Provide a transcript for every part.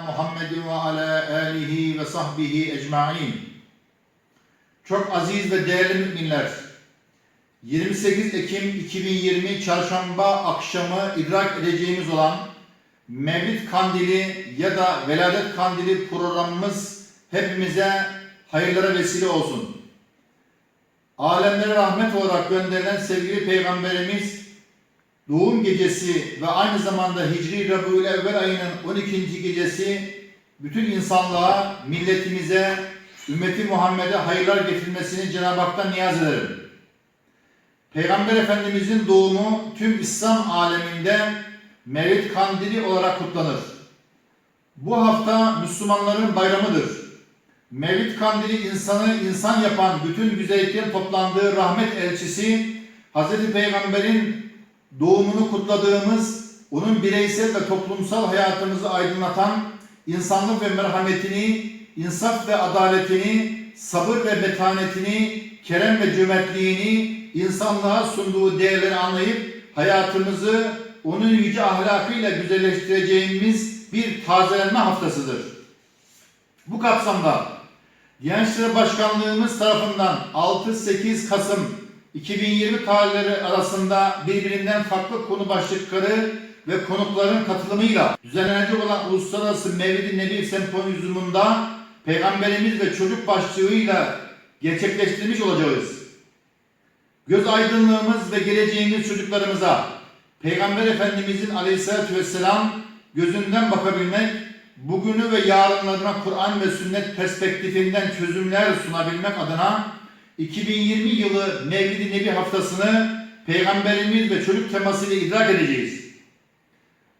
Muhammedin ve ala alihi ve sahbihi ecmain. Çok aziz ve değerli müminler, 28 Ekim 2020 Çarşamba akşamı idrak edeceğimiz olan Mevlid Kandili ya da Veladet Kandili programımız hepimize hayırlara vesile olsun. Alemlere rahmet olarak gönderilen sevgili Peygamberimiz doğum gecesi ve aynı zamanda Hicri Rabiül Evvel ayının 12. gecesi bütün insanlığa, milletimize, ümmeti Muhammed'e hayırlar getirmesini Cenab-ı Hak'tan niyaz ederim. Peygamber Efendimizin doğumu tüm İslam aleminde Mevlid Kandili olarak kutlanır. Bu hafta Müslümanların bayramıdır. Mevlid Kandili insanı insan yapan bütün güzelliklerin toplandığı rahmet elçisi Hz. Peygamber'in doğumunu kutladığımız, onun bireysel ve toplumsal hayatımızı aydınlatan insanlık ve merhametini, insaf ve adaletini, sabır ve metanetini, kerem ve cömertliğini, insanlığa sunduğu değerleri anlayıp hayatımızı onun yüce ahlakıyla güzelleştireceğimiz bir tazelenme haftasıdır. Bu kapsamda İşleri Başkanlığımız tarafından 6-8 Kasım 2020 tarihleri arasında birbirinden farklı konu başlıkları ve konukların katılımıyla düzenlenecek olan Uluslararası Mevlid-i Nebi Sempozyumunda Peygamberimiz ve çocuk başlığıyla gerçekleştirmiş olacağız. Göz aydınlığımız ve geleceğimiz çocuklarımıza Peygamber Efendimizin aleyhissalatü vesselam gözünden bakabilmek, bugünü ve yarınlarına Kur'an ve sünnet perspektifinden çözümler sunabilmek adına 2020 yılı Mevlid-i Nebi haftasını Peygamberimiz ve çocuk temasıyla idrak edeceğiz.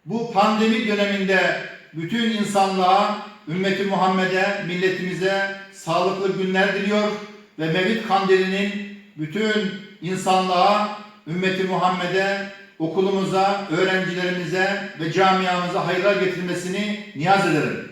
Bu pandemi döneminde bütün insanlığa, ümmeti Muhammed'e, milletimize sağlıklı günler diliyor ve Mevlid Kandili'nin bütün insanlığa, ümmeti Muhammed'e, okulumuza, öğrencilerimize ve camiamıza hayırlar getirmesini niyaz ederim.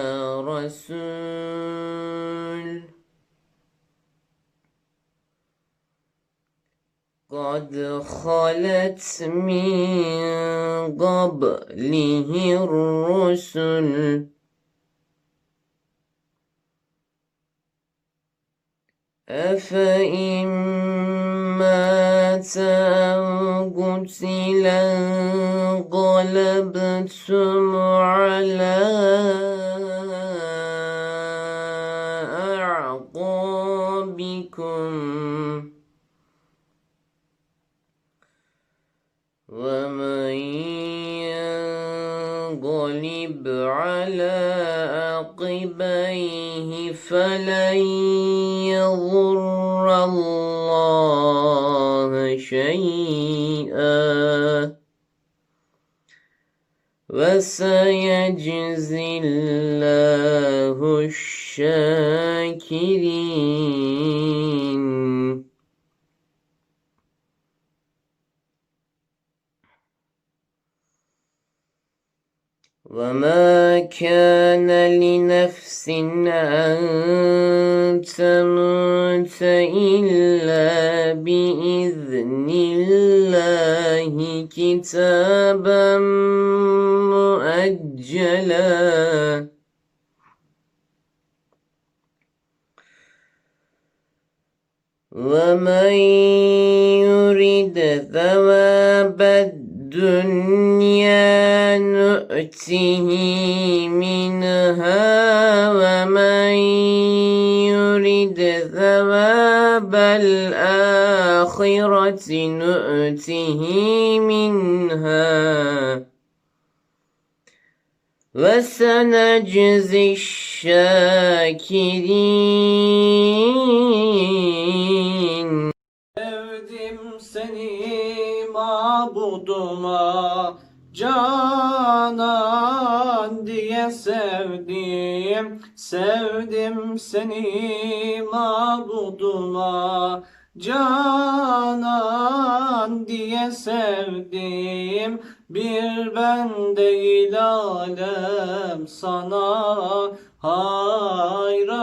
رسول قد خلت من قبله الرسل. أفإن مات أو قتلا انقلبتم على وسيجزي الله الشاكرين وما كان لنفس أن تموت إلا بإذن الله كتابا مؤجلا ومن يرد ثواب الدنيا نؤته منها ومن يرد ثواب الآخرة نؤته منها. وسنجزي الشاكرين Sevdim seni mabuduma Canan diye sevdim, sevdim seni mabuduma Canan diye sevdim, bir ben değil alem sana hayran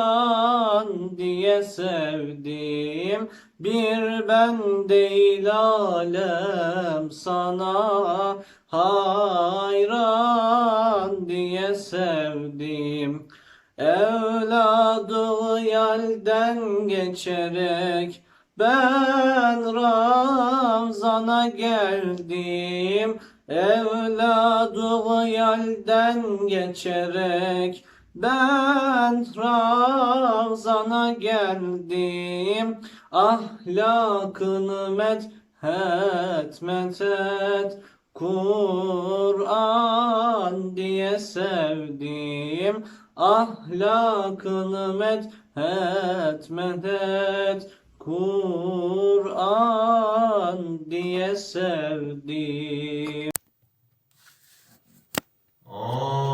diye sevdim. Bir ben değil alem sana hayran diye sevdim. Evladı yelden geçerek ben Ramzan'a geldim. Evladı yelden geçerek ben Ramzan'a geldim. Ahlakını methet methet Kur'an diye sevdim. Ahlakını methet methet Kur'an diye sevdim. Oh.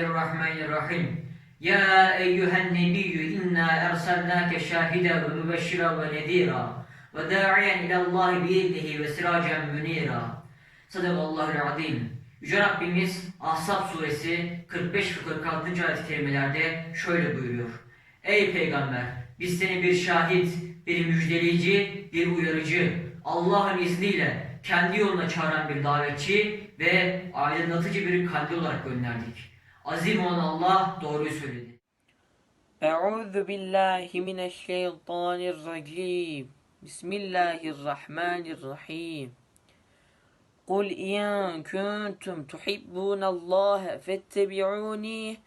Bismillahirrahmanirrahim. Ya eyyühen nebiyyü inna ersalnake şahide ve mübeşşira ve nedira ve da'iyen ilallahi biyedihi ve siracen münira. Sadakallahul azim. Yüce Rabbimiz Ahzab suresi 45 ve 46. ayet kelimelerde şöyle buyuruyor. Ey peygamber biz seni bir şahit, bir müjdeleyici, bir uyarıcı, Allah'ın izniyle kendi yoluna çağıran bir davetçi ve aydınlatıcı bir kandil olarak gönderdik. Azim olan Allah doğruyu söyledi. أعوذ بالله من الشيطان الرجيم بسم الله الرحمن الرحيم قل إن كنتم تحبون الله فاتبعوني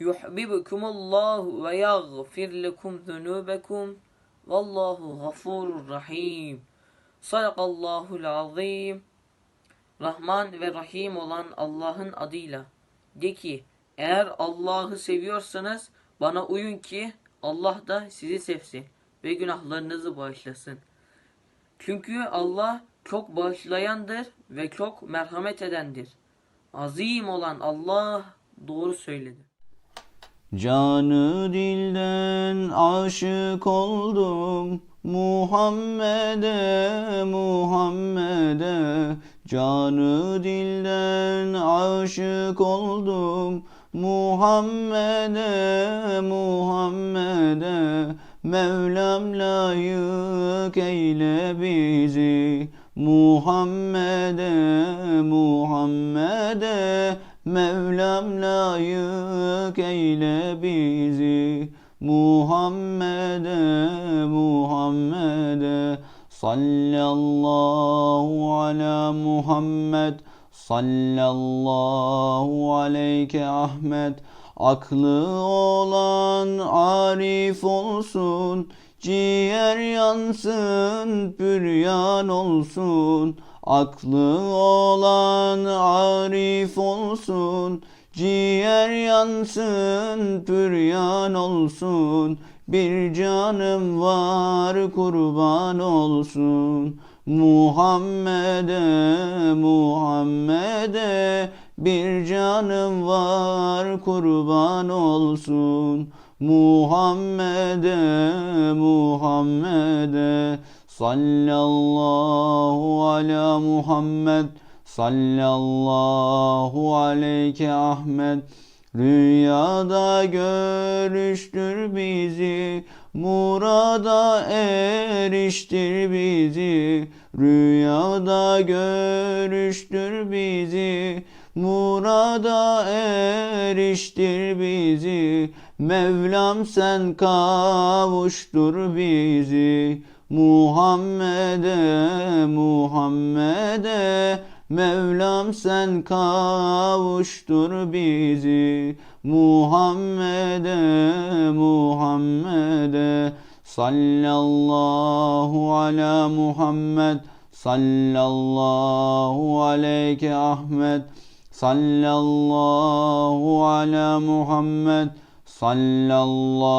يحببكم الله ويغفر لكم ذنوبكم والله غفور رحيم صدق الله العظيم Rahman ve Rahim olan Allah'ın adıyla. De ki eğer Allah'ı seviyorsanız bana uyun ki Allah da sizi sevsin ve günahlarınızı bağışlasın. Çünkü Allah çok bağışlayandır ve çok merhamet edendir. Azim olan Allah doğru söyledi. Canı dilden aşık oldum Muhammed'e Muhammed'e Canı dilden aşık oldum Muhammed'e Muhammed'e Mevlam layık eyle bizi Muhammed'e Muhammed'e Mevlam layık eyle bizi Muhammed'e Muhammed'e Sallallahu ala Muhammed Sallallahu aleyke Ahmet. Aklı olan arif olsun Ciğer yansın püryan olsun. Aklı olan arif olsun Ciğer yansın püryan olsun. Bir canım var kurban olsun Muhammed'e Muhammed'e bir canım var kurban olsun. Muhammed'e Muhammed'e Sallallahu ala Muhammed Sallallahu aleyke Ahmet Rüyada görüştür bizi Murada eriştir bizi Rüyada görüştür bizi Murada eriştir bizi. Mevlam sen kavuştur bizi Muhammed'e Muhammed'e. Mevlam sen kavuştur bizi Muhammed'e Muhammed'e Sallallahu ala Muhammed Sallallahu aleyke Ahmet Sallallahu ala Muhammed Sallallahu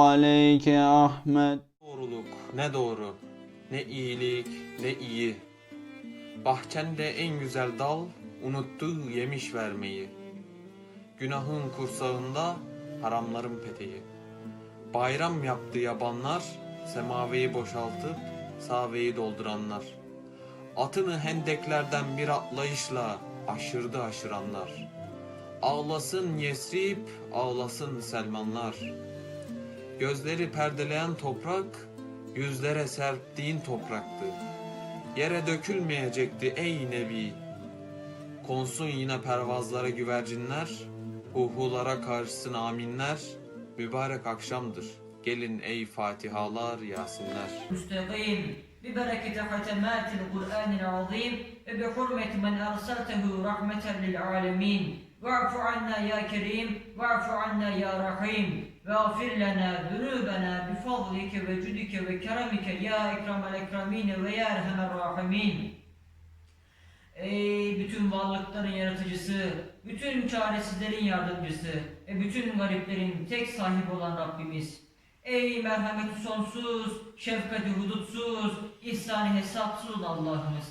aleyke Ahmet Doğruluk ne doğru, ne iyilik ne iyi. Bahçende en güzel dal unuttu yemiş vermeyi. Günahın kursağında haramların peteği. Bayram yaptı yabanlar, semaveyi boşaltıp saveyi dolduranlar. Atını hendeklerden bir atlayışla aşırdı aşıranlar. Ağlasın Yesrib, ağlasın Selmanlar. Gözleri perdeleyen toprak, yüzlere serptiğin topraktı. Yere dökülmeyecekti ey Nebi. Konsun yine pervazlara güvercinler, uhulara karşısın aminler mübarek akşamdır. Gelin ey Fatihalar, Yasinler. Müstakim bi bereketi hatematil Kur'anil azim ve bi hurmeti men ersaltehu rahmeten lil alemin. Ve'fu anna ya kerim, ve'fu anna ya rahim. Ve'afir lana zünubena bi fadlike ve cüdike ve keremike ya ekremel ekremine ve ya erhamer rahimin. Ey bütün varlıkların yaratıcısı, bütün çaresizlerin yardımcısı ve bütün gariplerin tek sahibi olan Rabbimiz. Ey merhameti sonsuz, şefkati hudutsuz, ihsanı hesapsız Allah'ımız.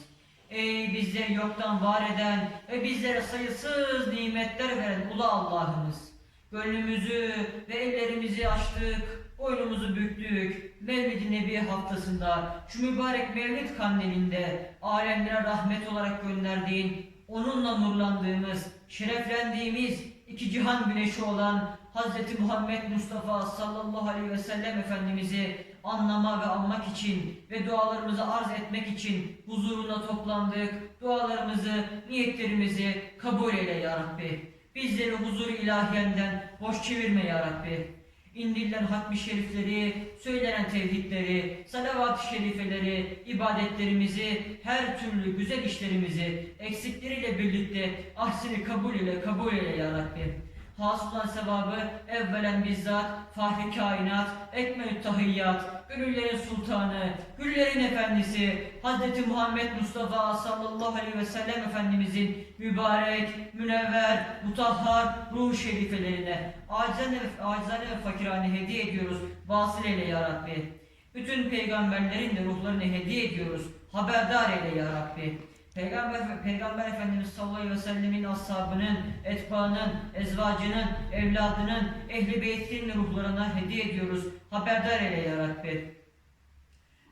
Ey bizleri yoktan var eden ve bizlere sayısız nimetler veren ulu Allah'ımız. Gönlümüzü ve ellerimizi açtık, boynumuzu büktük. Mevlid-i Nebi haftasında, şu mübarek Mevlid kandilinde alemlere rahmet olarak gönderdiğin, onunla nurlandığımız, şereflendiğimiz, iki cihan güneşi olan Hz. Muhammed Mustafa sallallahu aleyhi ve sellem Efendimiz'i anlama ve anmak için ve dualarımızı arz etmek için huzuruna toplandık. Dualarımızı, niyetlerimizi kabul eyle ya Rabbi. Bizleri huzur ilahiyenden boş çevirme ya Rabbi. İndirilen hatmi şerifleri, söylenen tevhidleri, salavat-ı şerifeleri, ibadetlerimizi, her türlü güzel işlerimizi eksikleriyle birlikte ahsini kabul ile kabul ile ya Rabbi. Hasılan sevabı evvelen bizzat fahri kainat, ekmelü tahiyyat, gönüllerin sultanı, güllerin efendisi Hz. Muhammed Mustafa sallallahu aleyhi ve sellem Efendimizin mübarek, münevver, mutahhar ruh şerifelerine acizane acizane ve fakirane hediye ediyoruz. Vasıl eyle ya Rabbi. Bütün peygamberlerin de ruhlarını hediye ediyoruz. Haberdar eyle ya Rabbi. Peygamber, Peygamber Efendimiz sallallahu aleyhi ve sellemin ashabının, etbaının, ezvacının, evladının, ehli beytinin ruhlarına hediye ediyoruz. Haberdar eyle ya Rabbi.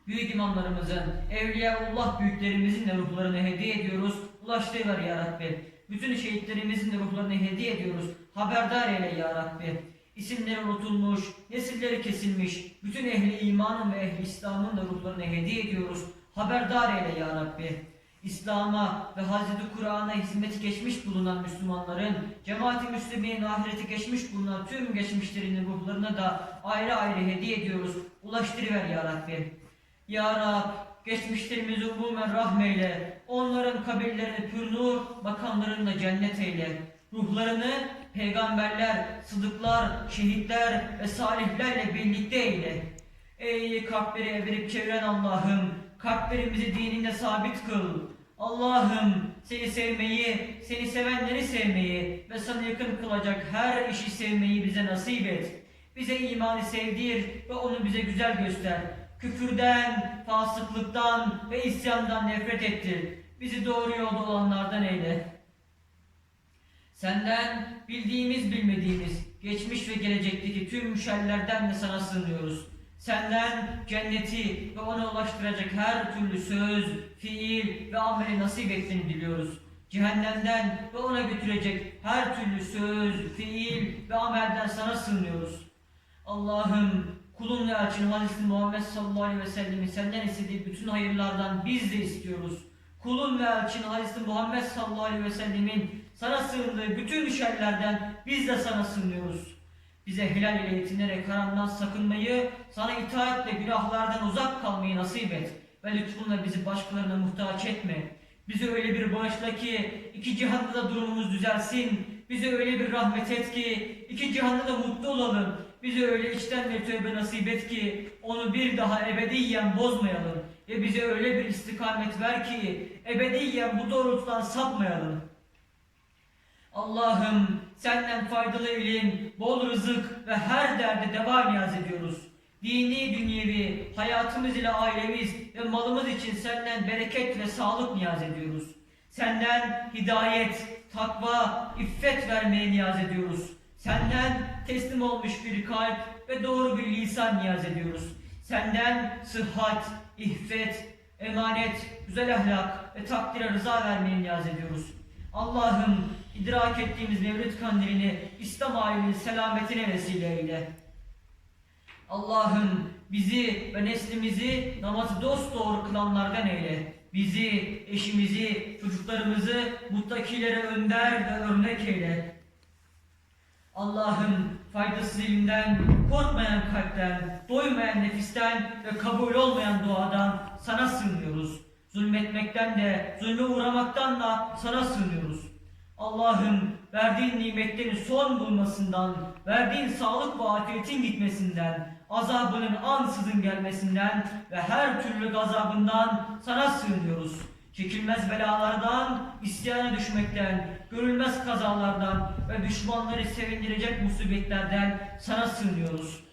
Büyük imamlarımızın, Evliyaullah büyüklerimizin de ruhlarını hediye ediyoruz. Ulaştırıver ya Rabbi. Bütün şehitlerimizin de ruhlarını hediye ediyoruz. Haberdar eyle ya Rabbi. İsimleri unutulmuş, nesilleri kesilmiş, bütün ehli imanın ve ehli İslam'ın da ruhlarını hediye ediyoruz. Haberdar eyle ya Rabbi. İslam'a ve Hazreti Kur'an'a hizmeti geçmiş bulunan Müslümanların, cemaat-i Müslümin'in ahireti geçmiş bulunan tüm geçmişlerinin ruhlarına da ayrı ayrı hediye ediyoruz. Ulaştırıver ya Rabbi. Ya Rab, geçmişlerimizi umumen rahmeyle, onların kabirlerini pür nur, makamlarını cennet eyle. Ruhlarını peygamberler, sıdıklar, şehitler ve salihlerle birlikte eyle. Ey kalpleri evirip çeviren Allah'ım, kalplerimizi dininde sabit kıl. Allah'ım seni sevmeyi, seni sevenleri sevmeyi ve sana yakın kılacak her işi sevmeyi bize nasip et. Bize imanı sevdir ve onu bize güzel göster. Küfürden, fasıklıktan ve isyandan nefret ettir. Bizi doğru yolda olanlardan eyle. Senden bildiğimiz bilmediğimiz, geçmiş ve gelecekteki tüm şerlerden de sana sığınıyoruz. Senden cenneti ve ona ulaştıracak her türlü söz, fiil ve ameli nasip ettiğini diliyoruz. Cehennemden ve ona götürecek her türlü söz, fiil ve amelden sana sığınıyoruz. Allah'ım kulun ve elçin Hazreti Muhammed sallallahu aleyhi ve sellemin senden istediği bütün hayırlardan biz de istiyoruz. Kulun ve elçin Hazreti Muhammed sallallahu aleyhi ve sellemin sana sığındığı bütün şerlerden biz de sana sığınıyoruz. Bize helal ile yetinerek haramdan sakınmayı, sana itaatle günahlardan uzak kalmayı nasip et. Ve lütfunla bizi başkalarına muhtaç etme. Bizi öyle bir bağışla ki iki cihanda da durumumuz düzelsin. Bize öyle bir rahmet et ki iki cihanda da mutlu olalım. Bize öyle içten bir tövbe nasip et ki onu bir daha ebediyen bozmayalım. Ve bize öyle bir istikamet ver ki ebediyen bu doğrultudan sapmayalım. Allah'ım senden faydalı ilim, bol rızık ve her derde deva niyaz ediyoruz. Dini, dünyevi, hayatımız ile ailemiz ve malımız için senden bereket ve sağlık niyaz ediyoruz. Senden hidayet, takva, iffet vermeye niyaz ediyoruz. Senden teslim olmuş bir kalp ve doğru bir lisan niyaz ediyoruz. Senden sıhhat, iffet, emanet, güzel ahlak ve takdire rıza vermeye niyaz ediyoruz. Allah'ım idrak ettiğimiz Mevlid kandilini İslam aleminin selametine vesile eyle. Allah'ım bizi ve neslimizi namazı dost doğru kılanlardan eyle. Bizi, eşimizi, çocuklarımızı muttakilere önder ve örnek eyle. Allah'ım faydasız ilimden, korkmayan kalpten, doymayan nefisten ve kabul olmayan duadan sana sığınıyoruz. Zulmetmekten de, zulme uğramaktan da sana sığınıyoruz. Allah'ım verdiğin nimetlerin son bulmasından, verdiğin sağlık ve afiyetin gitmesinden, azabının ansızın gelmesinden ve her türlü gazabından sana sığınıyoruz. Çekilmez belalardan, isyana düşmekten, görülmez kazalardan ve düşmanları sevindirecek musibetlerden sana sığınıyoruz.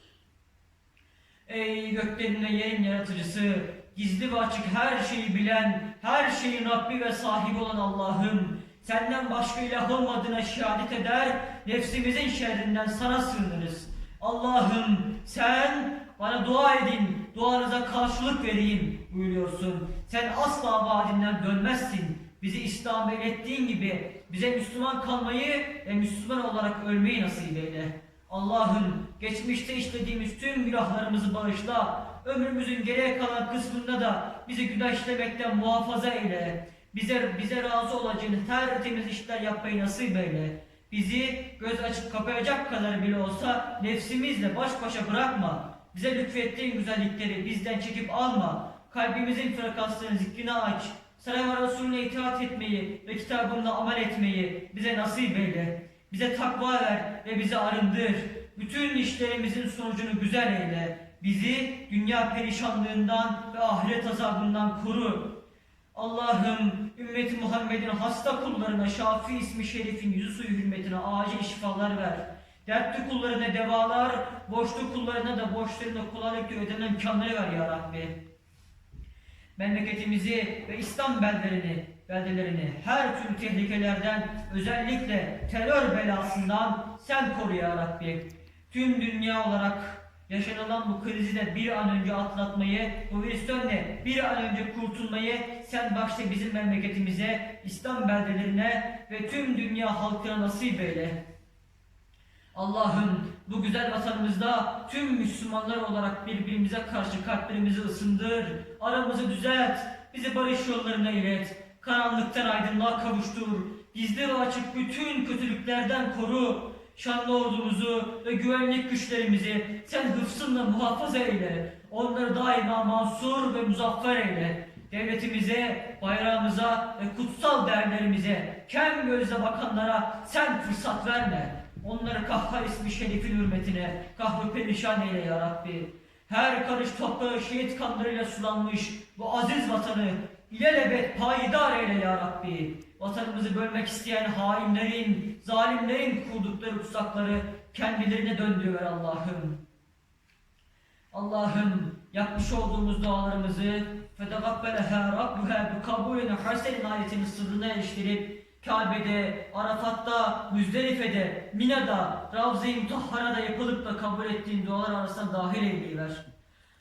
Ey göklerin ve yerin yaratıcısı, gizli ve açık her şeyi bilen, her şeyin Rabbi ve sahibi olan Allah'ım, senden başka ilah olmadığına şehadet eder, nefsimizin şerrinden sana sığınırız. Allah'ım sen bana dua edin, duanıza karşılık vereyim buyuruyorsun. Sen asla vaadinden dönmezsin. Bizi İslam'a ilettiğin gibi bize Müslüman kalmayı ve Müslüman olarak ölmeyi nasip eyle. Allah'ım geçmişte işlediğimiz tüm günahlarımızı bağışla. Ömrümüzün geriye kalan kısmında da bizi günah işlemekten muhafaza eyle. Bize, bize razı olacağın tertemiz işler yapmayı nasip eyle. Bizi göz açıp kapayacak kadar bile olsa nefsimizle baş başa bırakma. Bize lütfettiğin güzellikleri bizden çekip alma. Kalbimizin frekanslarını zikrine aç. Sana ve Resulüne itaat etmeyi ve kitabında amel etmeyi bize nasip eyle. Bize takva ver ve bizi arındır. Bütün işlerimizin sonucunu güzel eyle. Bizi dünya perişanlığından ve ahiret azabından koru. Allah'ım ümmeti Muhammed'in hasta kullarına Şafi ismi şerifin yüzü suyu hürmetine acil şifalar ver. Dertli kullarına devalar, borçlu kullarına da borçlarını kolaylıkla ödeme imkanları ver ya Rabbi. Memleketimizi ve İslam beldelerini, beldelerini her türlü tehlikelerden, özellikle terör belasından sen koru ya Rabbi. Tüm dünya olarak yaşanılan bu krizi de bir an önce atlatmayı, bu virüsten de bir an önce kurtulmayı sen başta bizim memleketimize, İslam beldelerine ve tüm dünya halkına nasip eyle. Allah'ım bu güzel vatanımızda tüm Müslümanlar olarak birbirimize karşı kalplerimizi ısındır, aramızı düzelt, bizi barış yollarına ilet, karanlıktan aydınlığa kavuştur, gizli ve açık bütün kötülüklerden koru, şanlı ordumuzu ve güvenlik güçlerimizi sen hıfzınla muhafaza eyle, onları daima mansur ve muzaffer eyle. Devletimize, bayrağımıza ve kutsal değerlerimize, kem gözle bakanlara sen fırsat verme. Onları kahhar ismi şerifin hürmetine kahru perişan eyle ya Rabbi. Her karış toprağı şehit kanlarıyla sulanmış bu aziz vatanı ilelebet payidar eyle ya Rabbi. Vatanımızı bölmek isteyen hainlerin, zalimlerin kurdukları tuzakları kendilerine döndürüver Allah'ım. Allah'ım yapmış olduğumuz fetekabbeleha rabbuha bi kabulün hasenin ayetinin sırrına eriştirip Kabe'de, Arafat'ta, Müzdelife'de, Mina'da, Ravza-i Mutahhara'da yapılıp da kabul ettiğin dualar arasına dahil eyleyiver.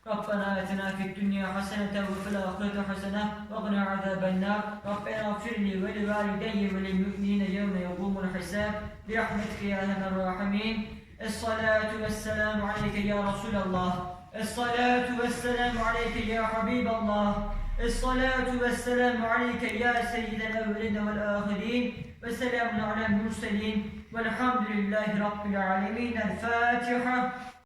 ربنا آتنا في الدنيا حسنة وفي الآخرة حسنة وقنا عذاب النار. ربنا اغفر لي ولوالدي وللمؤمنين يوم يقوم الحساب. برحمتك يا أرحم الراحمين. الصلاة والسلام عليك يا رسول الله. الصلاة والسلام عليك يا حبيب الله. الصلاة والسلام عليك يا سيد الأولين والآخرين وسلام على المرسلين. والحمد لله رب العالمين. الفاتحة.